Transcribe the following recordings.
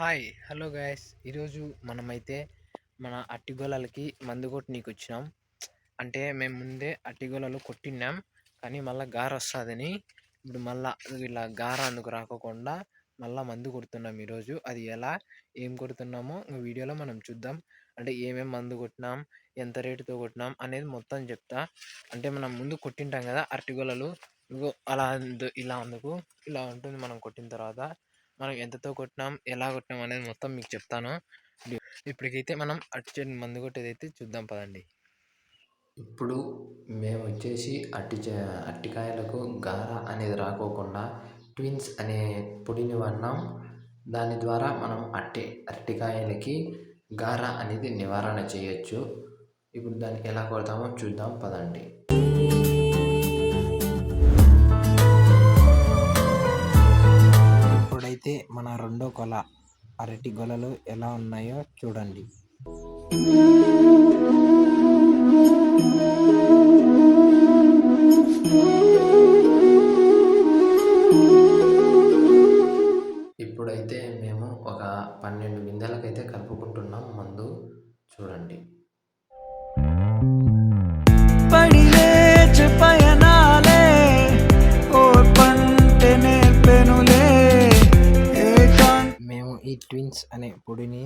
Hi hello guys. ఈరోజు మనమైతే మన అట్టిగోళాలకి మందు కొట్టనీకి వచ్చినాం అంటే మేము ముందే అట్టిగోళాలు కొట్టినాం కానీ మళ్ళీ గార వస్తుందని. ఇప్పుడు మళ్ళా ఇలా గార అందుకు రాకోకుండా మళ్ళీ మందు కొడుతున్నాం ఈరోజు. అది ఎలా ఏం కొడుతున్నామో వీడియోలో మనం చూద్దాం. అంటే ఏమేమి మందు కొట్టినాం ఎంత రేటుతో కొట్టినాం అనేది మొత్తం చెప్తా. అంటే మనం ముందు కొట్టింటాం కదా అరటిగోళలు అలా ఇలా అందుకు ఇలా ఉంటుంది మనం కొట్టిన తర్వాత. మనం ఎంతతో కొట్టినాం ఎలా కొట్టినాం అనేది మొత్తం మీకు చెప్తాను. ఇప్పటికైతే మనం అట్టి చెట్టు మందు కొట్టేదైతే చూద్దాం పదండి. ఇప్పుడు మేము వచ్చేసి అట్టి అట్టికాయలకు గార అనేది రాకోకుండా ట్విన్స్ అనే పొడిని వాడినాం. దాని ద్వారా మనం అట్టి అరటికాయలకి గార అనేది నివారణ చేయొచ్చు. ఇప్పుడు దాన్ని ఎలా కొడతామో చూద్దాం పదండి. అయితే మన రెండో కొల అరటి గొలలు ఎలా ఉన్నాయో చూడండి. ఇప్పుడైతే మేము ఒక పన్నెండు బిందెలకైతే కలుపుకుంటాం ఈ అనే పొడిని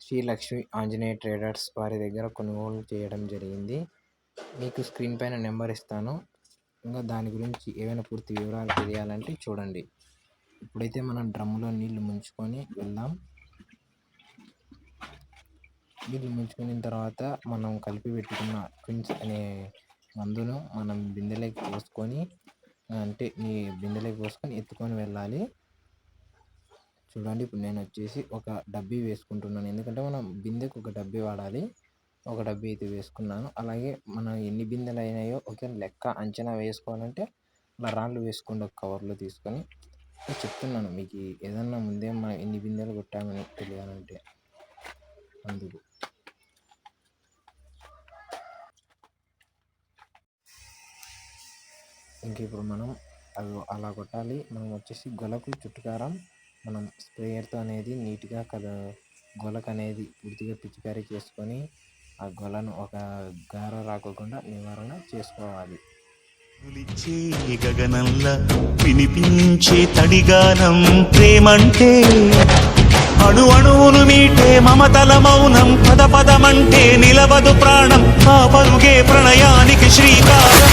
శ్రీ లక్ష్మి ఆంజనేయ ట్రేడర్స్ వారి దగ్గర కొనుగోలు చేయడం జరిగింది. మీకు స్క్రీన్ పైన నెంబర్ ఇస్తాను. ఇంకా దాని గురించి ఏమైనా పూర్తి వివరాలు తెలియాలంటే చూడండి. ఇప్పుడైతే మనం డ్రమ్ములో నీళ్ళు ముంచుకొని వెళ్దాం. నీళ్ళు ముంచుకున్న తర్వాత మనం కలిపి పెట్టుకున్న ట్విన్స్ అనే మందును మనం బిందెలోకి పోసుకొని అంటే ఈ బిందెలోకి పోసుకొని ఎత్తుకొని వెళ్ళాలి. చూడండి. ఇప్పుడు నేను వచ్చేసి ఒక డబ్బీ వేసుకుంటున్నాను. ఎందుకంటే మనం బిందెకు ఒక డబ్బీ వాడాలి. ఒక డబ్బీ అయితే వేసుకున్నాను. అలాగే మనం ఎన్ని బిందెలు అయినాయో ఒకే లెక్క అంచనా వేసుకోవాలంటే అలా రాళ్ళు వేసుకోండి ఒక కవర్లో తీసుకొని. చెప్తున్నాను మీకు ఏదన్నా ముందే మనం ఎన్ని బిందెలు కొట్టామని తెలియాలంటే. అందుకు. ఇంక ఇప్పుడు మనం అది అలా కొట్టాలి. మనం వచ్చేసి గొలకు చుట్టుకారం మనం స్ప్రేయర్తో అనేది నీట్గా కద గొలకు అనేది పూర్తిగా పిచికారీ చేసుకొని ఆ గొలను ఒక గార రాకోకుండా నివారణ చేసుకోవాలి. గగనంలా వినిపించే తడిగానం ప్రేమంటే అణు అణువును మీటే మమతల మౌనం పద పదమంటే నిలవదు ప్రాణం ఆ పరుగే ప్రణయానికి శ్రీకారం.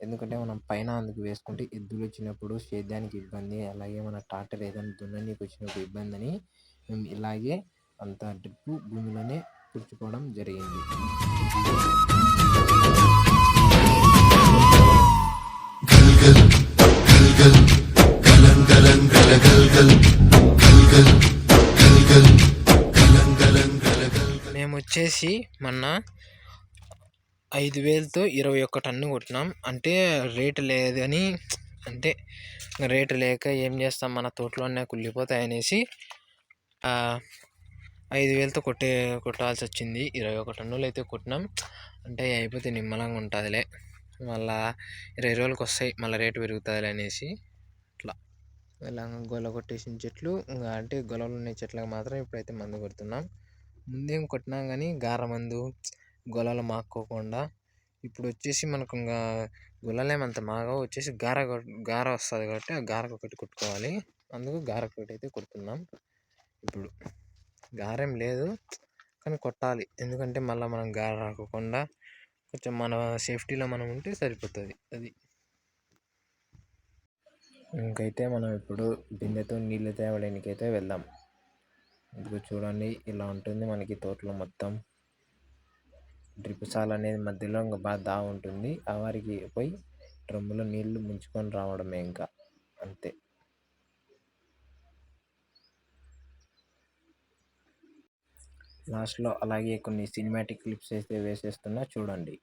ఎందుకంటే మనం పైన అందుకు వేసుకుంటే ఎద్దులు వచ్చినప్పుడు సేద్యానికి ఇబ్బంది అలాగే మన ట్రాక్టర్ ఏదైనా దున్ననీకి వచ్చినప్పుడు ఇబ్బంది అని మేము ఇలాగే అంత డ్రిప్ భూమిలోనే పుచ్చుకోవడం జరిగింది మేము వచ్చేసి మొన్న ఐదు వేలతో ఇరవై ఒక్క టన్ను కొట్టినాం. అంటే రేటు లేదని అంటే రేటు లేక ఏం చేస్తాం? మన తోటలోనే కుళ్ళిపోతాయి అనేసి ఐదు వేలతో కొట్టే కొట్టాల్సి వచ్చింది ఇరవై ఒక టన్నులు అయితే కొట్టినాం. అంటే అయిపోతే నిమ్మలంగా ఉంటుందిలే. మళ్ళా ఇరవై రోజులకు వస్తాయి మళ్ళీ రేటు పెరుగుతుందిలే అనేసి అట్లా. ఇలా గొల కొట్టేసిన చెట్లు ఇంకా అంటే గొలవలు ఉన్న చెట్లకు మాత్రం ఇప్పుడైతే మందు కొడుతున్నాం. ముందేం కొట్టినాం కానీ గార మందు గొలలు మాక్కోకుండా ఇప్పుడు వచ్చేసి మనకు ఇంకా గొలలేమంత మాగవు. వచ్చేసి గార గార వస్తుంది కాబట్టి ఆ గారకు ఒకటి కొట్టుకోవాలి. అందుకు గారకు ఒకటి అయితే కొడుతున్నాం. ఇప్పుడు గారేం లేదు కానీ కొట్టాలి. ఎందుకంటే మళ్ళీ మనం గార రాకోకుండా కొంచెం మన సేఫ్టీలో మనం ఉంటే సరిపోతుంది. అది. ఇంకైతే మనం ఇప్పుడు బిందెతో నీళ్ళు తేవడానికైతే వెళ్దాం. ఇప్పుడు చూడండి ఇలా ఉంటుంది మనకి తోటలో మొత్తం. డ్రిప్ సాల్ అనేది మధ్యలో ఇంకా బాగా దా ఉంటుంది ఆ వారికి పోయి డ్రమ్ములో నీళ్ళు ముంచుకొని రావడమే ఇంకా. అంతే. లాస్ట్లో అలాగే కొన్ని సినిమాటిక్ క్లిప్స్ అయితే వేసేస్తున్నా చూడండి.